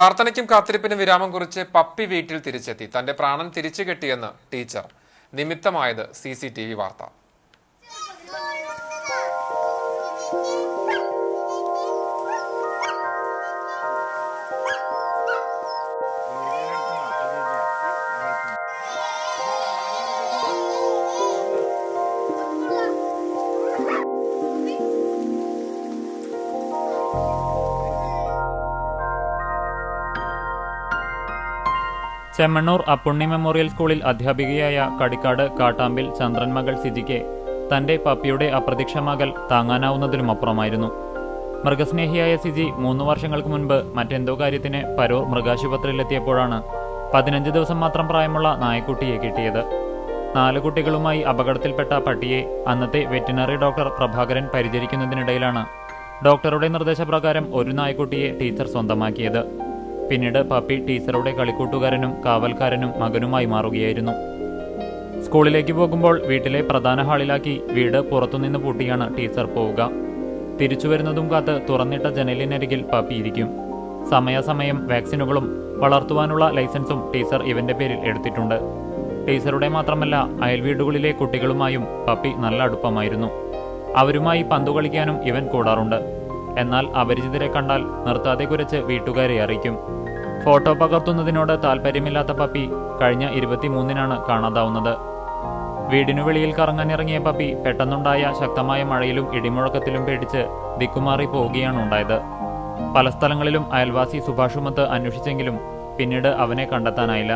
പ്രാർത്ഥനയ്ക്കും കാത്തിരിപ്പിനും വിരാമം കുറിച്ച് പപ്പി വീട്ടിൽ തിരിച്ചെത്തി. തന്റെ പ്രാണൻ തിരിച്ചു കെട്ടിയെന്ന് ടീച്ചർ. നിമിത്തമായത് സി വാർത്ത. ചെമ്മണ്ണൂർ അപ്പുണ്ണി മെമ്മോറിയൽ സ്കൂളിൽ അധ്യാപികയായ കടിക്കാട് കാട്ടാമ്പിൽ ചന്ദ്രൻ മകൾ സിജിക്ക് തന്റെ പപ്പിയുടെ അപ്രതീക്ഷമാകൽ താങ്ങാനാവുന്നതിലുമപ്പുറമായിരുന്നു മൃഗസ്നേഹിയായ സിജി മൂന്ന് വർഷങ്ങൾക്ക് മുൻപ് മറ്റെന്തോ കാര്യത്തിന് പരൂർ മൃഗാശുപത്രിയിലെത്തിയപ്പോഴാണ് പതിനഞ്ച് ദിവസം മാത്രം പ്രായമുള്ള നായക്കുട്ടിയെ കിട്ടിയത്. നാല് കുട്ടികളുമായി അപകടത്തിൽപ്പെട്ട പട്ടിയെ അന്നത്തെ വെറ്റിനറി ഡോക്ടർ പ്രഭാകരൻ പരിചരിക്കുന്നതിനിടയിലാണ് ഡോക്ടറുടെ നിർദ്ദേശപ്രകാരം ഒരു നായ്ക്കുട്ടിയെ ടീച്ചർ സ്വന്തമാക്കിയത്. പിന്നീട് പപ്പി ടീച്ചറുടെ കളിക്കൂട്ടുകാരനും കാവൽക്കാരനും മകനുമായി മാറുകയായിരുന്നു. സ്കൂളിലേക്ക് പോകുമ്പോൾ വീട്ടിലെ പ്രധാന ഹാളിലാക്കി വീട് പുറത്തുനിന്ന് പൂട്ടിയാണ് ടീച്ചർ പോവുക. തിരിച്ചു വരുന്നതും കാത്ത് തുറന്നിട്ട ജനലിനരികിൽ പപ്പി ഇരിക്കും. സമയാസമയം വാക്സിനുകളും വളർത്തുവാനുള്ള ലൈസൻസും ടീച്ചർ ഇവന്റെ പേരിൽ എടുത്തിട്ടുണ്ട്. ടീച്ചറുടെ മാത്രമല്ല അയൽവീടുകളിലെ കുട്ടികളുമായും പപ്പി നല്ല അടുപ്പമായിരുന്നു. അവരുമായി പന്തു കളിക്കാനും ഇവൻ കൂടാറുണ്ട്. എന്നാൽ അപരിചിതരെ കണ്ടാൽ നിർത്താതെ കുരച്ച് വീട്ടുകാരെ അറിയിക്കും. ഫോട്ടോ പകർത്തുന്നതിനോട് താല്പര്യമില്ലാത്ത പപ്പി കഴിഞ്ഞ ഇരുപത്തിമൂന്നിനാണ് കാണാതാവുന്നത്. വീടിനു വെളിയിൽ കറങ്ങാനിറങ്ങിയ പപ്പി പെട്ടെന്നുണ്ടായ ശക്തമായ മഴയിലും ഇടിമുഴക്കത്തിലും പേടിച്ച് ദിക്കുമാറി പോവുകയാണ് ഉണ്ടായത്. പല സ്ഥലങ്ങളിലും അയൽവാസി സുഭാഷുമത്ത് അന്വേഷിച്ചെങ്കിലും പിന്നീട് അവനെ കണ്ടെത്താനായില്ല.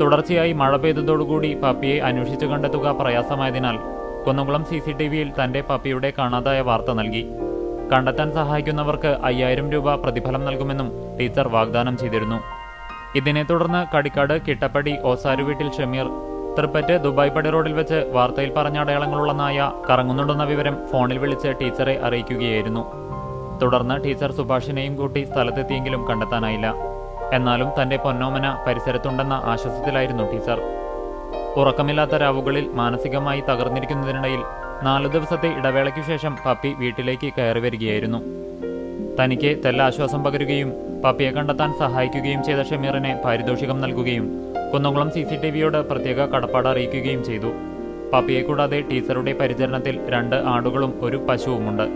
തുടർച്ചയായി മഴ പെയ്തതോടുകൂടി പപ്പിയെ അന്വേഷിച്ചു കണ്ടെത്തുക പ്രയാസമായതിനാൽ കുന്നംകുളം സി സി ടി വിയിൽ തന്റെ പപ്പിയുടെ കാണാതായ വാർത്ത നൽകി. കണ്ടെത്താൻ സഹായിക്കുന്നവർക്ക് അയ്യായിരം രൂപ പ്രതിഫലം നൽകുമെന്നും ടീച്ചർ വാഗ്ദാനം ചെയ്തിരുന്നു. ഇതിനെ തുടർന്ന് കടിക്കാട് കിട്ടപ്പടി ഓസാരു വീട്ടിൽ ഷമീർ തൃപ്പറ്റ് ദുബായ് പടി റോഡിൽ വെച്ച് വാർത്തയിൽ പറഞ്ഞ അടയാളങ്ങളുള്ള നായ കറങ്ങുന്നുണ്ടെന്ന വിവരം ഫോണിൽ വിളിച്ച് ടീച്ചറെ അറിയിക്കുകയായിരുന്നു. തുടർന്ന് ടീച്ചർ സുഭാഷിനെയും കൂട്ടി സ്ഥലത്തെത്തിയെങ്കിലും കണ്ടെത്താനായില്ല. എന്നാലും തന്റെ പൊന്നോമന പരിസരത്തുണ്ടെന്ന ആശ്വാസത്തിലായിരുന്നു ടീച്ചർ. ഉറക്കമില്ലാത്ത രാവുകളിൽ മാനസികമായി തകർന്നിരിക്കുന്നതിനിടയിൽ നാലു ദിവസത്തെ ഇടവേളയ്ക്കു ശേഷം പപ്പി വീട്ടിലേക്ക് കയറി വരികയായിരുന്നു. തനിക്ക് തെല്ല ആശ്വാസം പകരുകയും പപ്പിയെ കണ്ടെത്താൻ സഹായിക്കുകയും ചെയ്ത ഷമീറിനെ പാരിതോഷികം നൽകുകയും കുന്നംകുളം സി സി ടി വിയോട് പ്രത്യേക കടപ്പാട് അറിയിക്കുകയും ചെയ്തു. പപ്പിയെ കൂടാതെ ടീച്ചറുടെ പരിചരണത്തിൽ രണ്ട് ആടുകളും ഒരു പശുവുമുണ്ട്.